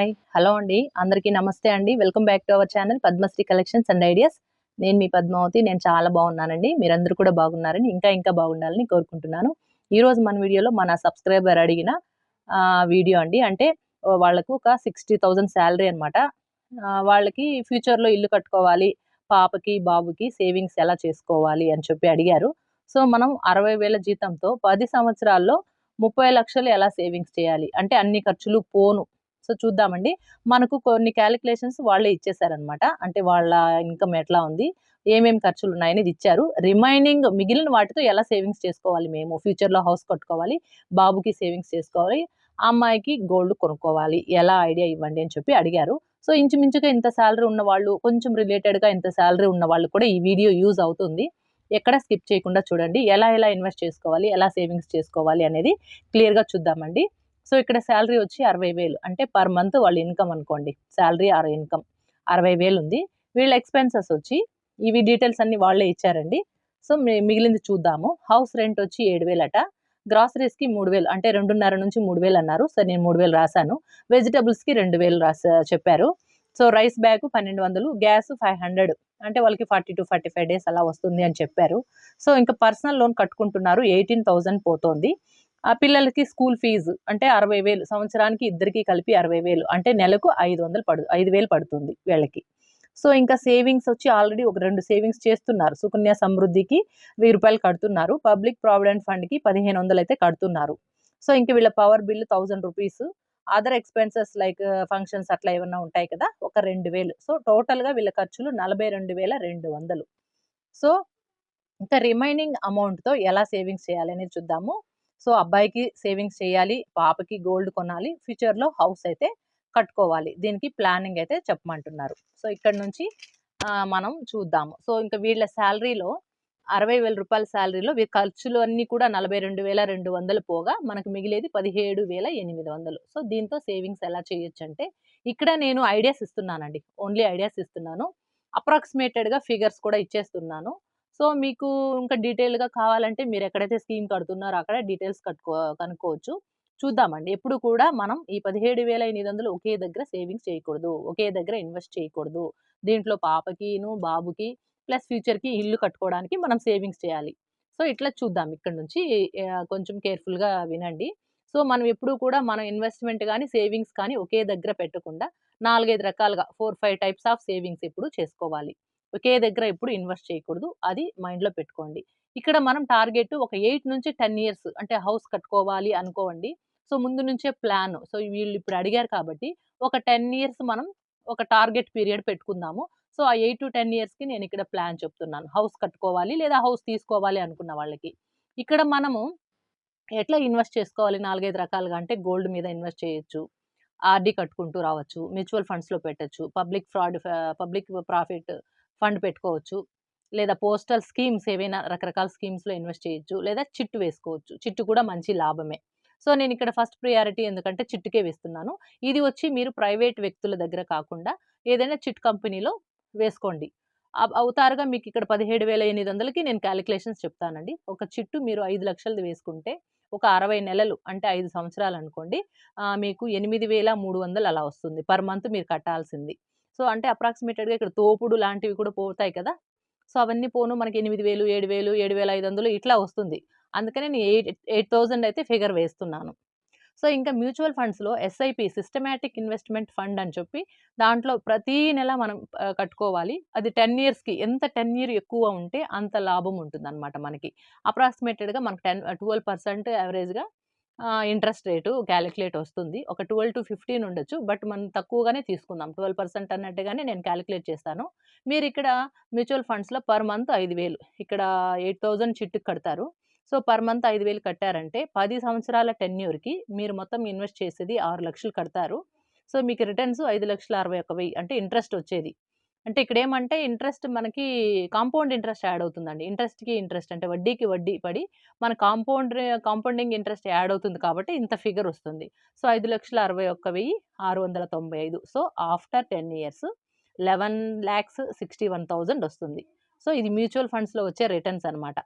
Hi hello అండి. అందరికీ నమస్తే అండి. Welcome back to our channel Padmasri collections and ideas. నేను మీ పద్మావతి. నేను చాలా బాగున్నానండి. మీరందరూ కూడా బాగున్నారని ఇంకా ఇంకా బాగుండాలని కోరుకుంటున్నాను. ఈరోజు మన వీడియోలో మన సబ్స్క్రైబర్ అడిగిన వీడియో అండి. అంటే వాళ్ళకు ఒక సిక్స్టీ థౌజండ్ శాలరీ అనమాట వాళ్ళకి ఫ్యూచర్లో ఇల్లు కట్టుకోవాలి పాపకి బాబుకి సేవింగ్స్ ఎలా చేసుకోవాలి అని చెప్పి అడిగారు. సో మనం అరవై వేల జీతంతో పది సంవత్సరాల్లో ముప్పై లక్షలు ఎలా సేవింగ్స్ చేయాలి? అంటే అన్ని ఖర్చులు పోను. సో చూద్దామండి. మనకు కొన్ని క్యాలిక్యులేషన్స్ వాళ్ళే ఇచ్చేసారనమాట అంటే వాళ్ళ ఇన్కమ్ ఎట్లా ఉంది ఏమేమి ఖర్చులు ఉన్నాయని ఇది ఇచ్చారు. రిమైనింగ్ మిగిలిన వాటితో ఎలా సేవింగ్స్ చేసుకోవాలి మేము? ఫ్యూచర్లో హౌస్ కట్టుకోవాలి బాబుకి సేవింగ్స్ చేసుకోవాలి అమ్మాయికి గోల్డ్ కొనుక్కోవాలి. ఎలా ఐడియా ఇవ్వండి అని చెప్పి అడిగారు. సో ఇంచుమించుగా ఇంత శాలరీ ఉన్న వాళ్ళు కొంచెం రిలేటెడ్గా ఇంత శాలరీ ఉన్న వాళ్ళు కూడా ఈ వీడియో యూజ్ అవుతుంది. ఎక్కడ స్కిప్ చేయకుండా చూడండి. ఎలా ఎలా ఇన్వెస్ట్ చేసుకోవాలి ఎలా సేవింగ్స్ చేసుకోవాలి అనేది క్లియర్గా చూద్దామండి. సో ఇక్కడ శాలరీ వచ్చి అరవై వేలు. అంటే పర్ మంత్ వాళ్ళ ఇన్కమ్ అనుకోండి. Salary or income. అరవై వేలు ఉంది వీళ్ళ ఎక్స్పెన్సెస్ వచ్చి ఇవి డీటెయిల్స్ అన్ని వాళ్ళే ఇచ్చారండి. సో మిగిలింది చూద్దాము. హౌస్ రెంట్ వచ్చి ఏడు వేలట. గ్రాసరీస్కి మూడు వేలు. అంటే రెండున్నర నుంచి మూడు వేలు అన్నారు. సో నేను మూడు వేలు రాశాను. వెజిటబుల్స్కి రెండు వేలు రాసా చెప్పారు. సో రైస్ బ్యాగ్ పన్నెండు వందలు. Gas five hundred. అంటే వాళ్ళకి forty to forty five days అలా వస్తుంది అని చెప్పారు. సో ఇంకా పర్సనల్ లోన్ కట్టుకుంటున్నారు. ఎయిటీన్ థౌజండ్ పోతోంది. ఆ పిల్లలకి స్కూల్ ఫీజు అంటే అరవై వేలు సంవత్సరానికి ఇద్దరికి కలిపి అరవై వేలు అంటే నెలకు ఐదు వందలు పడు ఐదు వేలు పడుతుంది వీళ్ళకి. సో ఇంకా సేవింగ్స్ వచ్చి ఆల్రెడీ ఒక రెండు సేవింగ్స్ చేస్తున్నారు. సుకన్య సమృద్ధికి వెయ్యి రూపాయలు కడుతున్నారు. పబ్లిక్ ప్రావిడెంట్ ఫండ్కి పదిహేను వందలు అయితే కడుతున్నారు. సో ఇంక వీళ్ళ power bill thousand rupees. Other expenses like functions అట్లా ఏమన్నా ఉంటాయి కదా ఒక రెండు వేలు. సో టోటల్గా వీళ్ళ ఖర్చులు నలభై రెండు వేల రెండు వందలు. సో ఇంకా రిమైనింగ్ అమౌంట్తో ఎలా సేవింగ్స్ చేయాలి అనేది చూద్దాము. సో అబ్బాయికి సేవింగ్స్ చేయాలి పాపకి గోల్డ్ కొనాలి ఫ్యూచర్లో హౌస్ అయితే కట్టుకోవాలి. దీనికి ప్లానింగ్ అయితే చెప్పమంటున్నారు. సో ఇక్కడ నుంచి మనం చూద్దాము. సో ఇంకా వీళ్ళ శాలరీలో అరవై వేల రూపాయల శాలరీలో ఖర్చులు అన్నీ కూడా నలభై రెండు వేల రెండు వందలు పోగా మనకు మిగిలేది పదిహేడు వేల ఎనిమిది వందలు. సో దీంతో సేవింగ్స్ ఎలా చేయొచ్చు అంటే ఇక్కడ నేను ఐడియాస్ ఇస్తున్నానండి. ఓన్లీ ఐడియాస్ ఇస్తున్నాను. అప్రాక్సిమేటెడ్గా ఫిగర్స్ కూడా ఇచ్చేస్తున్నాను. సో మీకు ఇంకా డీటెయిల్గా కావాలంటే మీరు ఎక్కడైతే స్కీమ్ కడుతున్నారో అక్కడ డీటెయిల్స్ కట్టుకో కనుక్కోవచ్చు. చూద్దామండి. ఎప్పుడు కూడా మనం ఈ పదిహేడు వేల ఎనిమిది వందలు ఒకే దగ్గర సేవింగ్స్ చేయకూడదు. ఒకే దగ్గర ఇన్వెస్ట్ చేయకూడదు. దీంట్లో పాపకిను బాబుకి ప్లస్ ఫ్యూచర్కి ఇల్లు కట్టుకోవడానికి మనం సేవింగ్స్ చేయాలి. సో ఇట్లా చూద్దాం. ఇక్కడ నుంచి కొంచెం కేర్ఫుల్గా వినండి. సో మనం ఎప్పుడు కూడా మన ఇన్వెస్ట్మెంట్ కానీ సేవింగ్స్ కానీ ఒకే దగ్గర పెట్టకుండా నాలుగైదు రకాలుగా four five types of savings ఎప్పుడు చేసుకోవాలి. ఒకే దగ్గర ఎప్పుడు ఇన్వెస్ట్ చేయకూడదు. అది మైండ్లో పెట్టుకోండి. ఇక్కడ మనం టార్గెట్ ఒక ఎయిట్ నుంచి టెన్ ఇయర్స్ అంటే హౌస్ కట్టుకోవాలి అనుకోండి సో ముందు నుంచే ప్లాన్. సో వీళ్ళు ఇప్పుడు అడిగారు కాబట్టి ఒక టెన్ ఇయర్స్ మనం ఒక టార్గెట్ పీరియడ్ పెట్టుకుందాము. సో ఆ ఎయిట్ టు టెన్ ఇయర్స్కి నేను ఇక్కడ ప్లాన్ చెప్తున్నాను. హౌస్ కట్టుకోవాలి లేదా హౌస్ తీసుకోవాలి అనుకున్న వాళ్ళకి. ఇక్కడ మనము ఎట్లా ఇన్వెస్ట్ చేసుకోవాలి? నాలుగైదు రకాలుగా అంటే గోల్డ్ మీద ఇన్వెస్ట్ చేయొచ్చు. ఆర్డీ కట్టుకుంటూ రావచ్చు. మ్యూచువల్ ఫండ్స్లో పెట్టచ్చు. Public fraud public profit fund పెట్టుకోవచ్చు. లేదా పోస్టల్ స్కీమ్స్ ఏవైనా రకరకాల స్కీమ్స్లో ఇన్వెస్ట్ చేయొచ్చు. లేదా చిట్టు వేసుకోవచ్చు. చిట్టు కూడా మంచి లాభమే. సో నేను ఇక్కడ ఫస్ట్ ప్రియారిటీ ఎందుకంటే చిట్టుకే వేస్తున్నాను. ఇది వచ్చి మీరు ప్రైవేట్ వ్యక్తుల దగ్గర కాకుండా ఏదైనా చిట్ కంపెనీలో వేసుకోండి. అవుతారుగా మీకు ఇక్కడ పదిహేడు వేల ఎనిమిది వందలకి నేను క్యాలిక్యులేషన్స్ చెప్తానండి. ఒక చిట్టు మీరు ఐదు లక్షలది వేసుకుంటే ఒక అరవై నెలలు అంటే ఐదు సంవత్సరాలు అనుకోండి మీకు ఎనిమిది వేల మూడు వందలు అలా వస్తుంది. పర్ మంత్ మీరు కట్టాల్సింది. సో అంటే అప్రాక్సిమేటెడ్గా ఇక్కడ తోపుడు లాంటివి కూడా పోతాయి కదా! సో అవన్నీ పోను మనకి ఎనిమిది వేలు ఏడు వేలు ఏడు వేల ఐదు వందలు ఇట్లా వస్తుంది. అందుకనే నేను ఎయిట్ ఎయిట్ థౌజండ్ అయితే ఫిగర్ వేస్తున్నాను. సో ఇంకా మ్యూచువల్ ఫండ్స్లో ఎస్ఐపి సిస్టమేటిక్ ఇన్వెస్ట్మెంట్ ఫండ్ అని చెప్పి దాంట్లో ప్రతి నెల మనం కట్టుకోవాలి. అది టెన్ ఇయర్స్కి ఎంత టెన్ ఇయర్ ఎక్కువ ఉంటే అంత లాభం ఉంటుంది అనమాట మనకి. అప్రాక్సిమేటెడ్గా మనకు టెన్ ట్వెల్వ్ పర్సెంట్ యావరేజ్గా ఇంట్రెస్ట్ రేటు క్యాలిక్యులేట్ వస్తుంది. ఒక ట్వెల్వ్ టు ఫిఫ్టీన్ ఉండొచ్చు. బట్ మనం తక్కువగానే తీసుకుందాం. ట్వెల్వ్ పర్సెంట్ అన్నట్టుగానే నేను క్యాలిక్యులేట్ చేస్తాను. మీరు ఇక్కడ మ్యూచువల్ ఫండ్స్లో పర్ మంత్ ఐదు వేలు. ఇక్కడ ఎయిట్ థౌజండ్ చిట్టుకు కడతారు. సో పర్ మంత్ ఐదు వేలు కట్టారంటే పది సంవత్సరాల టెన్యూర్కి మీరు మొత్తం ఇన్వెస్ట్ చేసేది ఆరు లక్షలు కడతారు. సో మీకు రిటర్న్స్ ఐదు లక్షల అరవై ఒక వెయ్యి అంటే ఇంట్రెస్ట్ వచ్చేది. అంటే ఇక్కడ ఏమంటే ఇంట్రెస్ట్ మనకి కాంపౌండ్ ఇంట్రెస్ట్ యాడ్ అవుతుందండి. ఇంట్రెస్ట్కి ఇంట్రెస్ట్ అంటే వడ్డీకి వడ్డీ పడి మన కాంపౌండ్ కాంపౌండింగ్ ఇంట్రెస్ట్ యాడ్ అవుతుంది కాబట్టి ఇంత ఫిగర్ వస్తుంది. సో ఐదు లక్షల అరవై ఒక్క వెయ్యి ఆరు వందల తొంభై ఐదు. So after ten years eleven lakhs sixty one thousand వస్తుంది. సో ఇది మ్యూచువల్ ఫండ్స్లో వచ్చే రిటర్న్స్ అనమాట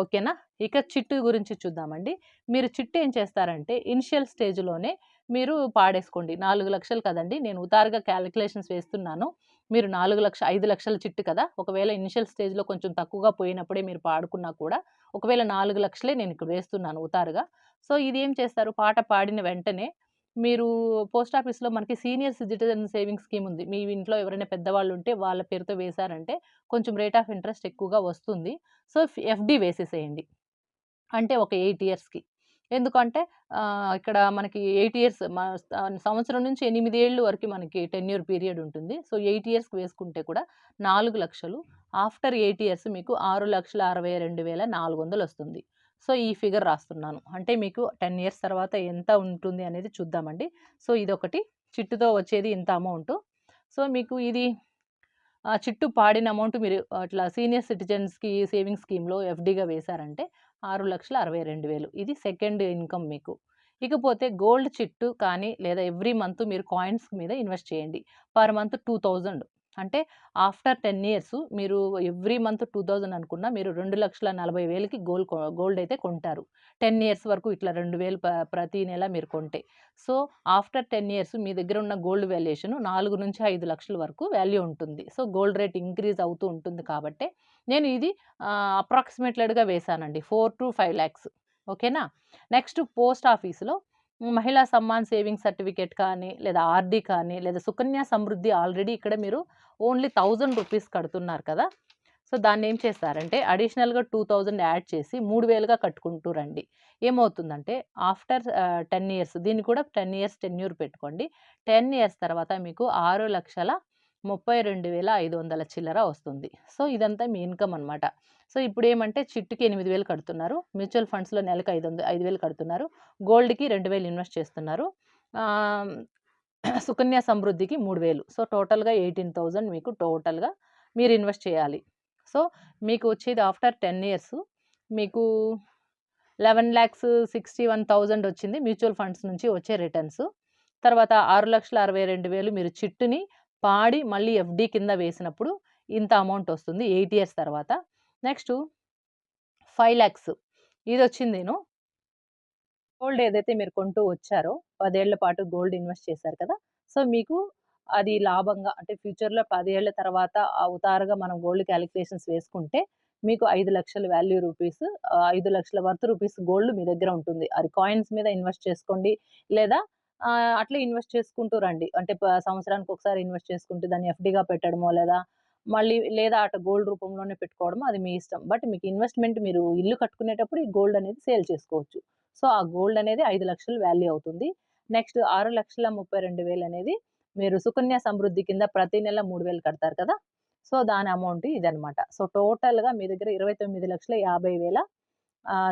ఓకేనా? ఇక చిట్టు గురించి చూద్దామండి. మీరు చిట్టు ఏం చేస్తారంటే ఇనిషియల్ స్టేజ్లోనే మీరు పాడేసుకోండి. నాలుగు లక్షలు కదండి. నేను ఉతారుగా క్యాలిక్యులేషన్స్ వేస్తున్నాను. మీరు నాలుగు లక్ష ఐదు లక్షల చిట్టు కదా! ఒకవేళ ఇనిషియల్ స్టేజ్లో కొంచెం తక్కువగా పోయినప్పుడే మీరు పాడుకున్నా కూడా ఒకవేళ నాలుగు లక్షలే నేను ఇక్కడ వేస్తున్నాను ఉతారుగా. సో ఇది ఏం చేస్తారు? పాట పాడిన వెంటనే మీరు పోస్ట్ ఆఫీస్లో మనకి సీనియర్ సిటిజన్ సేవింగ్ స్కీమ్ ఉంది. మీ ఇంట్లో ఎవరైనా పెద్దవాళ్ళు ఉంటే వాళ్ళ పేరుతో వేశారంటే కొంచెం రేట్ ఆఫ్ ఇంట్రెస్ట్ ఎక్కువగా వస్తుంది. సో ఎఫ్డి వేసేసేయండి. అంటే ఒక ఎయిట్ ఇయర్స్కి. ఎందుకంటే ఇక్కడ మనకి ఎయిట్ ఇయర్స్ సంవత్సరం నుంచి ఎనిమిది ఏళ్ళు వరకు మనకి టెన్ ఇయర్ పీరియడ్ ఉంటుంది. సో ఎయిట్ ఇయర్స్కి వేసుకుంటే కూడా నాలుగు లక్షలు. ఆఫ్టర్ ఎయిట్ ఇయర్స్ మీకు ఆరు లక్షల అరవై రెండు వేల నాలుగు వందలు వస్తుంది. సో ఈ ఫిగర్ రాస్తున్నాను. అంటే మీకు టెన్ ఇయర్స్ తర్వాత ఎంత ఉంటుంది అనేది చూద్దామండి. సో ఇదొకటి. చిట్టుతో వచ్చేది ఇంత అమౌంట్. సో మీకు ఇది చిట్టు పాడిన అమౌంట్ మీరు అట్లా సీనియర్ సిటిజన్స్కి సేవింగ్ స్కీమ్లో ఎఫ్డీగా వేశారంటే ఆరు లక్షల అరవై రెండు వేలు. ఇది సెకండ్ ఇన్కమ్ మీకు. ఇకపోతే గోల్డ్ చిట్టు కానీ లేదా ఎవ్రీ మంత్ మీరు కాయిన్స్ మీద ఇన్వెస్ట్ చేయండి. Per month two thousand. అంటే ఆఫ్టర్ టెన్ ఇయర్స్ మీరు ఎవ్రీ మంత్ టూ థౌజండ్ అనుకున్నా మీరు రెండు లక్షల నలభై వేలకి గోల్డ్ గోల్డ్ అయితే కొంటారు. టెన్ ఇయర్స్ వరకు ఇట్లా రెండు వేలు ప్రతి నెల మీరు కొంటే. సో ఆఫ్టర్ టెన్ ఇయర్స్ మీ దగ్గర ఉన్న గోల్డ్ వాల్యుయేషన్ నాలుగు నుంచి ఐదు లక్షల వరకు వాల్యూ ఉంటుంది. సో గోల్డ్ రేట్ ఇంక్రీజ్ అవుతూ ఉంటుంది కాబట్టి నేను ఇది అప్రాక్సిమేట్లెడ్గా వేశానండి ఫోర్ టు ఫైవ్ ల్యాక్స్ ఓకేనా? నెక్స్ట్ పోస్ట్ ఆఫీస్లో మహిళా సమ్మాన్ సేవింగ్ సర్టిఫికేట్ కానీ లేదా ఆర్డీ కానీ లేదా సుకన్య సమృద్ధి ఆల్రెడీ ఇక్కడ మీరు ఓన్లీ థౌజండ్ రూపీస్ కడుతున్నారు కదా. సో దాన్ని ఏం చేస్తారంటే అడిషనల్గా టూ థౌజండ్ యాడ్ చేసి మూడు వేలుగా కట్టుకుంటూ రండి. ఏమవుతుందంటే ఆఫ్టర్ టెన్ ఇయర్స్ దీన్ని కూడా టెన్ ఇయర్స్ టెన్యూర్ పెట్టుకోండి. టెన్ ఇయర్స్ తర్వాత మీకు ఆరు లక్షల ముప్పై రెండు వేల ఐదు వందల చిల్లర వస్తుంది. సో ఇదంతా మీ ఇన్కమ్ అనమాట సో ఇప్పుడు ఏమంటే చిట్టుకి ఎనిమిది వేలు కడుతున్నారు. మ్యూచువల్ ఫండ్స్లో నెలకు ఐదు వందలు ఐదు వేలు కడుతున్నారు. గోల్డ్కి రెండు వేలు ఇన్వెస్ట్ చేస్తున్నారు. సుకన్య సమృద్ధికి మూడు వేలు. సో టోటల్గా ఎయిటీన్ థౌజండ్ మీకు టోటల్గా మీరు ఇన్వెస్ట్ చేయాలి. సో మీకు వచ్చేది ఆఫ్టర్ టెన్ ఇయర్స్ మీకు eleven lakhs sixty one thousand వచ్చింది మ్యూచువల్ ఫండ్స్ నుంచి వచ్చే రిటర్న్స్. తర్వాత ఆరు లక్షల అరవై రెండు వేలు మీరు చిట్టుని పాడి మళ్ళీ ఎఫ్డి కింద వేసినప్పుడు ఇంత అమౌంట్ వస్తుంది ఎయిట్ ఇయర్స్ తర్వాత. నెక్స్ట్ ఫైవ్ ల్యాక్స్ ఇది వచ్చింది నేను. గోల్డ్ ఏదైతే మీరు కొంటూ వచ్చారో పదేళ్ళ పాటు గోల్డ్ ఇన్వెస్ట్ చేశారు కదా! సో మీకు అది లాభంగా అంటే ఫ్యూచర్లో పదేళ్ళ తర్వాత ఆ ఉతారుగా మనం గోల్డ్ క్యాలిక్యులేషన్స్ వేసుకుంటే మీకు ఐదు లక్షల వాల్యూ రూపీస్ ఐదు లక్షల వర్త్ రూపీస్ గోల్డ్ మీ దగ్గర ఉంటుంది. అది కాయిన్స్ మీద ఇన్వెస్ట్ చేసుకోండి లేదా అట్లా ఇన్వెస్ట్ చేసుకుంటూ రండి. అంటే సంవత్సరానికి ఒకసారి ఇన్వెస్ట్ చేసుకుంటూ దాన్ని ఎఫ్డీగా పెట్టడమో లేదా మళ్ళీ లేదా అటు గోల్డ్ రూపంలోనే పెట్టుకోవడమో అది మీ ఇష్టం. బట్ మీకు ఇన్వెస్ట్మెంట్ మీరు ఇల్లు కట్టుకునేటప్పుడు ఈ గోల్డ్ అనేది సేల్ చేసుకోవచ్చు. సో ఆ గోల్డ్ అనేది ఐదు లక్షలు వాల్యూ అవుతుంది. నెక్స్ట్ ఆరు లక్షల ముప్పై రెండు వేలు అనేది మీరు సుకన్య సమృద్ధి కింద ప్రతి నెల మూడు వేలు కడతారు కదా! సో దాని అమౌంట్ ఇదనమాట సో టోటల్గా మీ దగ్గర ఇరవై తొమ్మిది లక్షల యాభై వేల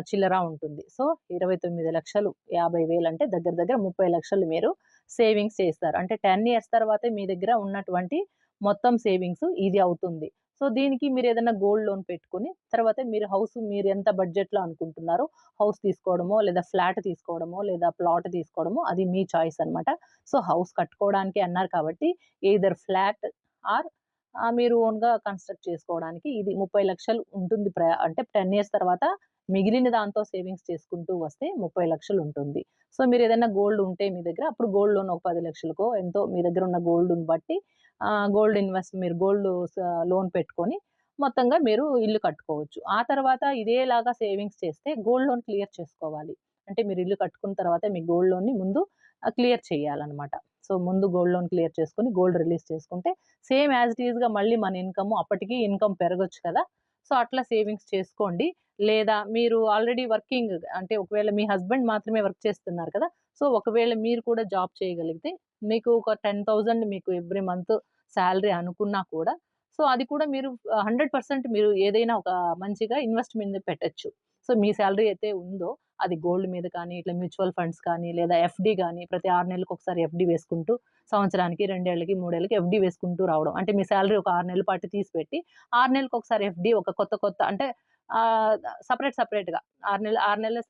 చిల్లర ఉంటుంది. సో ఇరవై తొమ్మిది లక్షలు యాభై వేలు అంటే దగ్గర దగ్గర ముప్పై లక్షలు మీరు సేవింగ్స్ చేస్తారు. అంటే టెన్ ఇయర్స్ తర్వాతే మీ దగ్గర ఉన్నటువంటి మొత్తం సేవింగ్స్ ఇది అవుతుంది. సో దీనికి మీరు ఏదైనా గోల్డ్ లోన్ పెట్టుకుని తర్వాత మీరు హౌస్ మీరు ఎంత బడ్జెట్లో అనుకుంటున్నారో హౌస్ తీసుకోవడమో లేదా ఫ్లాట్ తీసుకోవడమో లేదా ప్లాట్ తీసుకోవడమో అది మీ చాయిస్ అనమాట సో హౌస్ కట్టుకోవడానికి అన్నారు కాబట్టి ఏదర్ ఫ్లాట్ ఆర్ మీరు ఓన్గా కన్స్ట్రక్ట్ చేసుకోవడానికి ఇది ముప్పై లక్షలు ఉంటుంది ప్ర అంటే టెన్ ఇయర్స్ తర్వాత మిగిలిన దాంతో సేవింగ్స్ చేసుకుంటూ వస్తే ముప్పై లక్షలు ఉంటుంది. సో మీరు ఏదైనా గోల్డ్ ఉంటే మీ దగ్గర అప్పుడు గోల్డ్ లోన్ ఒక పది లక్షలకో ఎంతో మీ దగ్గర ఉన్న గోల్డ్ను బట్టి గోల్డ్ ఇన్వెస్ట్ మీరు గోల్డ్ లోన్ పెట్టుకొని మొత్తంగా మీరు ఇల్లు కట్టుకోవచ్చు. ఆ తర్వాత ఇదేలాగా సేవింగ్స్ చేస్తే గోల్డ్ లోన్ క్లియర్ చేసుకోవాలి. అంటే మీరు ఇల్లు కట్టుకున్న తర్వాత మీ గోల్డ్ లోన్ని ముందు క్లియర్ చేయాలన్నమాట. సో ముందు గోల్డ్ లోన్ క్లియర్ చేసుకొని గోల్డ్ రిలీజ్ చేసుకుంటే సేమ్ యాజ్ ఇట్ ఈస్గా మళ్ళీ మన ఇన్కమ్ అప్పటికి ఇన్కమ్ పెరగచ్చు కదా. సో అట్లా సేవింగ్స్ చేసుకోండి. లేదా మీరు ఆల్రెడీ వర్కింగ్ అంటే ఒకవేళ మీ హస్బెండ్ మాత్రమే వర్క్ చేస్తున్నారు కదా సో ఒకవేళ మీరు కూడా జాబ్ చేయగలిగితే మీకు ఒక టెన్ థౌజండ్ మీకు ఎవ్రీ మంత్ శాలరీ అనుకున్నా కూడా సో అది కూడా మీరు హండ్రెడ్ పర్సెంట్ మీరు ఏదైనా ఒక మంచిగా ఇన్వెస్ట్మెంట్ మీద పెట్టచ్చు. సో మీ శాలరీ అయితే ఉందో అది గోల్డ్ మీద కానీ ఇట్లా మ్యూచువల్ ఫండ్స్ కానీ లేదా ఎఫ్డి కానీ ప్రతి ఆరు నెలలకు ఒకసారి ఎఫ్డి వేసుకుంటూ సంవత్సరానికి రెండేళ్ళకి మూడేళ్ళకి ఎఫ్డి వేసుకుంటూ రావడం. అంటే మీ శాలరీ ఒక ఆరు నెలల పాటు తీసిపెట్టి ఆరు నెలలకు ఒకసారి ఎఫ్డి ఒక కొత్త కొత్త అంటే సపరేట్ సపరేట్గా. ఆరు నెలలు ఆరు నెలల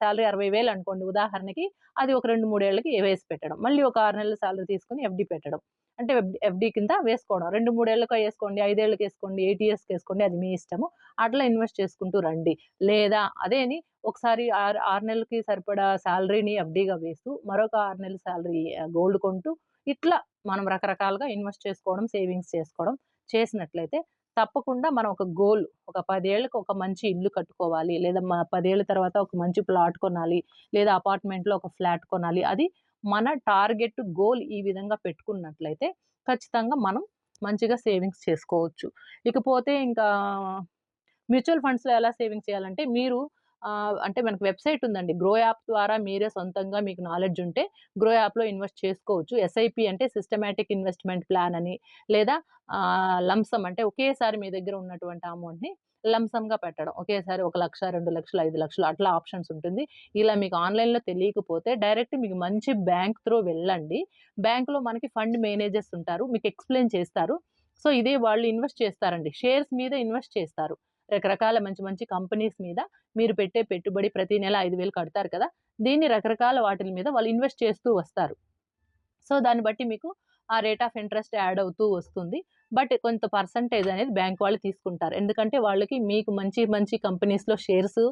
శాలరీ అరవై వేలు అనుకోండి ఉదాహరణకి అది ఒక రెండు మూడేళ్ళకి వేసి పెట్టడం. మళ్ళీ ఒక ఆరు నెలల శాలరీ తీసుకుని ఎఫ్డి పెట్టడం. అంటే ఎఫ్డి కింద వేసుకోవడం. రెండు మూడేళ్ళకి వేసుకోండి ఐదేళ్ళకి వేసుకోండి ఎయిట్ ఇయర్స్కి వేసుకోండి అది మీ ఇష్టము. అట్లా ఇన్వెస్ట్ చేసుకుంటూ రండి. లేదా అదేని ఒకసారి ఆరు ఆరు నెలలకి సరిపడా శాలరీని ఎఫ్డీగా వేస్తూ మరొక ఆరు నెలల శాలరీ గోల్డ్ కొంటూ ఇట్లా మనం రకరకాలుగా ఇన్వెస్ట్ చేసుకోవడం సేవింగ్స్ చేసుకోవడం చేసినట్లయితే తప్పకుండా మనం ఒక గోల్ ఒక పదేళ్ళకి ఒక మంచి ఇల్లు కట్టుకోవాలి లేదా మా పదేళ్ళ తర్వాత ఒక మంచి ప్లాట్ కొనాలి లేదా అపార్ట్మెంట్లో ఒక ఫ్లాట్ కొనాలి అది మన టార్గెట్ గోల్ ఈ విధంగా పెట్టుకున్నట్లయితే ఖచ్చితంగా మనం మంచిగా సేవింగ్స్ చేసుకోవచ్చు. ఇకపోతే ఇంకా మ్యూచువల్ ఫండ్స్లో ఎలా సేవింగ్ చేయాలంటే మీరు అంటే మనకు వెబ్సైట్ ఉందండి. గ్రో యాప్ ద్వారా మీరే సొంతంగా మీకు నాలెడ్జ్ ఉంటే గ్రో యాప్లో ఇన్వెస్ట్ చేసుకోవచ్చు. ఎస్ఐపి అంటే సిస్టమేటిక్ ఇన్వెస్ట్మెంట్ ప్లాన్ అని లేదా లంసమ్ అంటే ఒకేసారి మీ దగ్గర ఉన్నటువంటి అమౌంట్ని లంసమ్గా పెట్టడం. ఒకేసారి ఒక లక్ష రెండు లక్షలు ఐదు లక్షలు అట్లా ఆప్షన్స్ ఉంటుంది. ఇలా మీకు ఆన్లైన్లో తెలియకపోతే డైరెక్ట్ మీకు మంచి బ్యాంక్ త్రూ వెళ్ళండి. బ్యాంకులో మనకి ఫండ్ మేనేజర్స్ ఉంటారు. మీకు ఎక్స్ప్లెయిన్ చేస్తారు. సో ఇదే వాళ్ళు ఇన్వెస్ట్ చేస్తారండి. షేర్స్ మీద ఇన్వెస్ట్ చేస్తారు. రకరకాల మంచి మంచి కంపెనీస్ మీద మీరు పెట్టే పెట్టుబడి ప్రతి నెల ఐదు వేలు కడతారు కదా దీన్ని రకరకాల వాటి మీద వాళ్ళు ఇన్వెస్ట్ చేస్తూ వస్తారు. సో దాన్ని బట్టి మీకు ఆ రేట్ ఆఫ్ ఇంట్రెస్ట్ యాడ్ అవుతూ వస్తుంది. బట్ కొంత పర్సంటేజ్ అనేది బ్యాంక్ వాళ్ళు తీసుకుంటారు. ఎందుకంటే వాళ్ళకి మీకు మంచి మంచి కంపెనీస్లో షేర్స్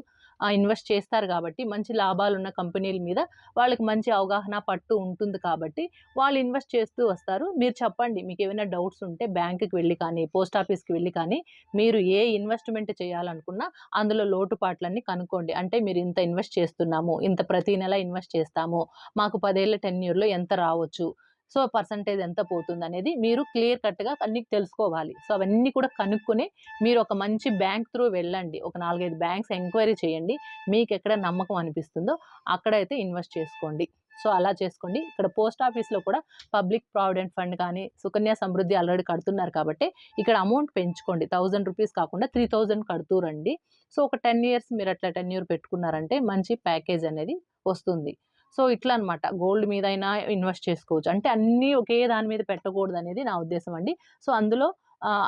ఇన్వెస్ట్ చేస్తారు కాబట్టి మంచి లాభాలు ఉన్న కంపెనీల మీద వాళ్ళకి మంచి అవగాహన పట్టు ఉంటుంది కాబట్టి వాళ్ళు ఇన్వెస్ట్ చేస్తూ వస్తారు. మీరు చెప్పండి మీకు ఏమైనా డౌట్స్ ఉంటే బ్యాంకుకి వెళ్ళి కానీ పోస్ట్ ఆఫీస్కి వెళ్ళి కానీ మీరు ఏ ఇన్వెస్ట్మెంట్ చేయాలనుకున్నా అందులో లోటుపాట్లన్నీ కనుక్కోండి. అంటే మీరు ఇంత ఇన్వెస్ట్ చేస్తున్నాము ఇంత ప్రతి నెల ఇన్వెస్ట్ చేస్తాము మాకు పదేళ్ళ టెన్యూర్లో ఎంత రావచ్చు సో పర్సంటేజ్ ఎంత పోతుంది అనేది మీరు క్లియర్ కట్గా అన్ని తెలుసుకోవాలి. సో అవన్నీ కూడా కనుక్కొని మీరు ఒక మంచి బ్యాంక్ త్రూ వెళ్ళండి. ఒక నాలుగైదు బ్యాంక్స్ ఎంక్వైరీ చేయండి. మీకు ఎక్కడ నమ్మకం అనిపిస్తుందో అక్కడైతే ఇన్వెస్ట్ చేసుకోండి. సో అలా చేసుకోండి. ఇక్కడ పోస్ట్ ఆఫీస్లో కూడా పబ్లిక్ ప్రావిడెంట్ ఫండ్ కానీ సుకన్య సమృద్ధి ఆల్రెడీ కడుతున్నారు కాబట్టి ఇక్కడ అమౌంట్ పెంచుకోండి. థౌజండ్ రూపీస్ కాకుండా త్రీ థౌజండ్ కడుతూ రండి. సో ఒక టెన్ ఇయర్స్ మీరు అట్లా టెన్ ఇయర్ పెట్టుకున్నారంటే మంచి ప్యాకేజ్ అనేది వస్తుంది. సో ఇట్లా అనమాట గోల్డ్ మీద అయినా ఇన్వెస్ట్ చేసుకోవచ్చు. అంటే అన్నీ ఒకే దాని మీద పెట్టకూడదు అనేది నా ఉద్దేశం అండి. సో అందులో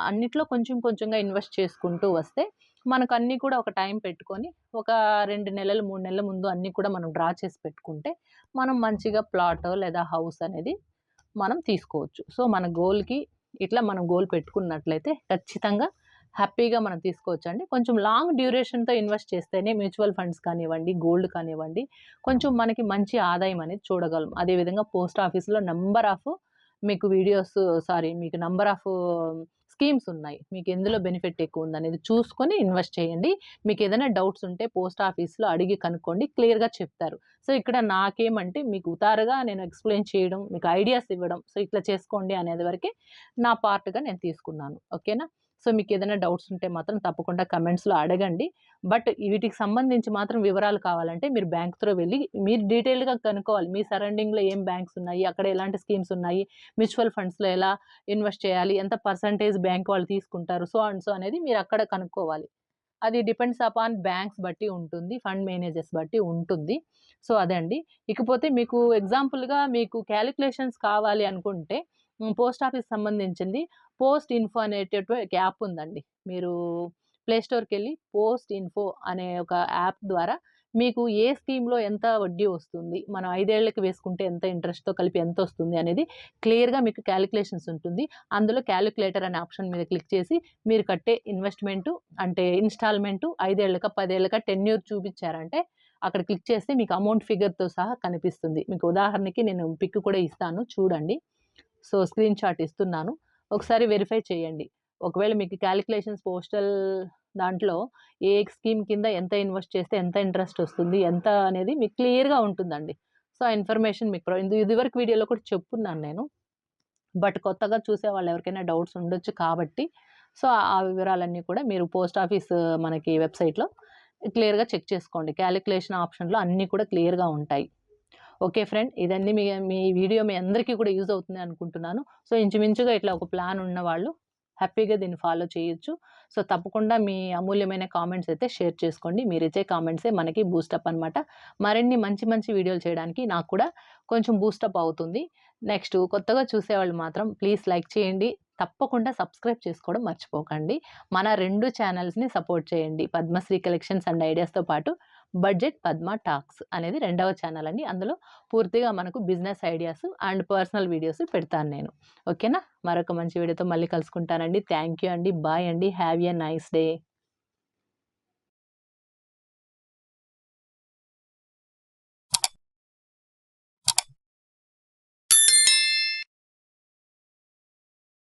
అన్నిట్లో కొంచెం కొంచెంగా ఇన్వెస్ట్ చేసుకుంటూ వస్తే మనకు అన్నీ కూడా ఒక టైం పెట్టుకొని ఒక రెండు నెలలు మూడు నెలల ముందు అన్నీ కూడా మనం డ్రా చేసి పెట్టుకుంటే మనం మంచిగా ప్లాట్ లేదా హౌస్ అనేది మనం తీసుకోవచ్చు. సో మన గోల్కి ఇట్లా మనం గోల్ పెట్టుకున్నట్లయితే ఖచ్చితంగా హ్యాపీగా మనం తీసుకోవచ్చండి. కొంచెం లాంగ్ డ్యూరేషన్తో ఇన్వెస్ట్ చేస్తేనే మ్యూచువల్ ఫండ్స్ కానివ్వండి గోల్డ్ కానివ్వండి కొంచెం మనకి మంచి ఆదాయం అనేది చూడగలం. అదేవిధంగా పోస్ట్ ఆఫీస్లో నెంబర్ ఆఫ్ మీకు వీడియోస్ సారీ మీకు నంబర్ ఆఫ్ స్కీమ్స్ ఉన్నాయి. మీకు ఎందులో బెనిఫిట్ ఎక్కువ ఉంది అనేది చూసుకొని ఇన్వెస్ట్ చేయండి. మీకు ఏదైనా డౌట్స్ ఉంటే పోస్ట్ ఆఫీస్లో అడిగి కనుక్కోండి క్లియర్గా చెప్తారు. సో ఇక్కడ నాకేమంటే మీకు ఉతారుగా నేను ఎక్స్ప్లెయిన్ చేయడం మీకు ఐడియాస్ ఇవ్వడం సో ఇట్లా చేసుకోండి అనేది వరకే నా పార్ట్గా నేను తీసుకున్నాను. ఓకేనా? సో మీకు ఏదైనా డౌట్స్ ఉంటే మాత్రం తప్పకుండా కమెంట్స్లో అడగండి. బట్ వీటికి సంబంధించి మాత్రం వివరాలు కావాలంటే మీరు బ్యాంక్ త్రో వెళ్ళి మీరు డీటెయిల్గా కనుక్కోవాలి. మీ సరౌండింగ్లో ఏం బ్యాంక్స్ ఉన్నాయి? అక్కడ ఎలాంటి స్కీమ్స్ ఉన్నాయి? మ్యూచువల్ ఫండ్స్లో ఎలా ఇన్వెస్ట్ చేయాలి? ఎంత పర్సంటేజ్ బ్యాంక్ వాళ్ళు తీసుకుంటారు? సో అండ్ సో అనేది మీరు అక్కడ కనుక్కోవాలి. అది డిపెండ్స్ అపాన్ బ్యాంక్స్ బట్టి ఉంటుంది. ఫండ్ మేనేజర్స్ బట్టి ఉంటుంది. సో అదండి. ఇకపోతే మీకు ఎగ్జాంపుల్గా మీకు క్యాలిక్యులేషన్స్ కావాలి అనుకుంటే పోస్ట్ ఆఫీస్ సంబంధించింది. పోస్ట్ ఇన్ఫో అనేటటువంటి యాప్ ఉందండి. మీరు ప్లేస్టోర్కి వెళ్ళి పోస్ట్ ఇన్ఫో అనే ఒక యాప్ ద్వారా మీకు ఏ స్కీమ్లో ఎంత వడ్డీ వస్తుంది మనం ఐదేళ్ళకి వేసుకుంటే ఎంత ఇంట్రెస్ట్తో కలిపి ఎంత వస్తుంది అనేది క్లియర్గా మీకు క్యాలిక్యులేషన్స్ ఉంటుంది. అందులో క్యాలిక్యులేటర్ అనే ఆప్షన్ మీద క్లిక్ చేసి మీరు కట్టే ఇన్వెస్ట్మెంటు అంటే ఇన్స్టాల్మెంటు ఐదేళ్ళక పదేళ్ళక టెన్యూర్ చూపించారంటే అక్కడ క్లిక్ చేస్తే మీకు అమౌంట్ ఫిగర్తో సహా కనిపిస్తుంది. మీకు ఉదాహరణకి నేను పిక్ కూడా ఇస్తాను చూడండి. సో స్క్రీన్ షాట్ ఇస్తున్నాను. ఒకసారి వెరిఫై చేయండి. ఒకవేళ మీకు క్యాలిక్యులేషన్స్ పోస్టల్ దాంట్లో ఏ స్కీమ్ కింద ఎంత ఇన్వెస్ట్ చేస్తే ఎంత ఇంట్రెస్ట్ వస్తుంది ఎంత అనేది మీకు క్లియర్గా ఉంటుందండి. సో ఆ ఇన్ఫర్మేషన్ మీకు ప్రొ- ఇది ఇదివరకు వీడియోలో కూడా చెప్పున్నాను నేను. బట్ కొత్తగా చూసే వాళ్ళు ఎవరికైనా డౌట్స్ ఉండొచ్చు కాబట్టి సో ఆ- ఆ వివరాలన్నీ కూడా మీరు పోస్ట్ ఆఫీస్ మనకి వెబ్సైట్లో క్లియర్గా చెక్ చేసుకోండి. క్యాలిక్యులేషన్ ఆప్షన్లో అన్నీ కూడా క్లియర్గా ఉంటాయి. ఓకే ఫ్రెండ్ ఇదన్నీ మీ మీ వీడియో మీ అందరికీ కూడా యూజ్ అవుతుంది అనుకుంటున్నాను. సో ఇంచుమించుగా ఇట్లా ఒక ప్లాన్ ఉన్న వాళ్ళు హ్యాపీగా దీన్ని ఫాలో చేయొచ్చు. సో తప్పకుండా మీ అమూల్యమైన కామెంట్స్ అయితే షేర్ చేసుకోండి. మీరు ఇచ్చే కామెంట్సే మనకి బూస్టప్ అనమాట మరిన్ని మంచి మంచి వీడియోలు చేయడానికి నాకు కూడా కొంచెం బూస్టప్ అవుతుంది. నెక్స్ట్ కొత్తగా చూసేవాళ్ళు మాత్రం ప్లీజ్ లైక్ చేయండి. తప్పకుండా సబ్స్క్రైబ్ చేసుకోవడం మర్చిపోకండి. మన రెండు ఛానల్స్ని సపోర్ట్ చేయండి. పద్మశ్రీ కలెక్షన్స్ అండ్ ఐడియాస్తో పాటు. బడ్జెట్ పద్మ టాక్స్ అనేది రెండవ ఛానల్ అండి. అందులో పూర్తిగా మనకు business ideas and personal videos పెడతాను నేను. ఓకేనా? మరొక మంచి వీడియోతో మళ్ళీ కలుసుకుంటానండి. థ్యాంక్ యూ అండి. బాయ్ అండి. Have a nice day.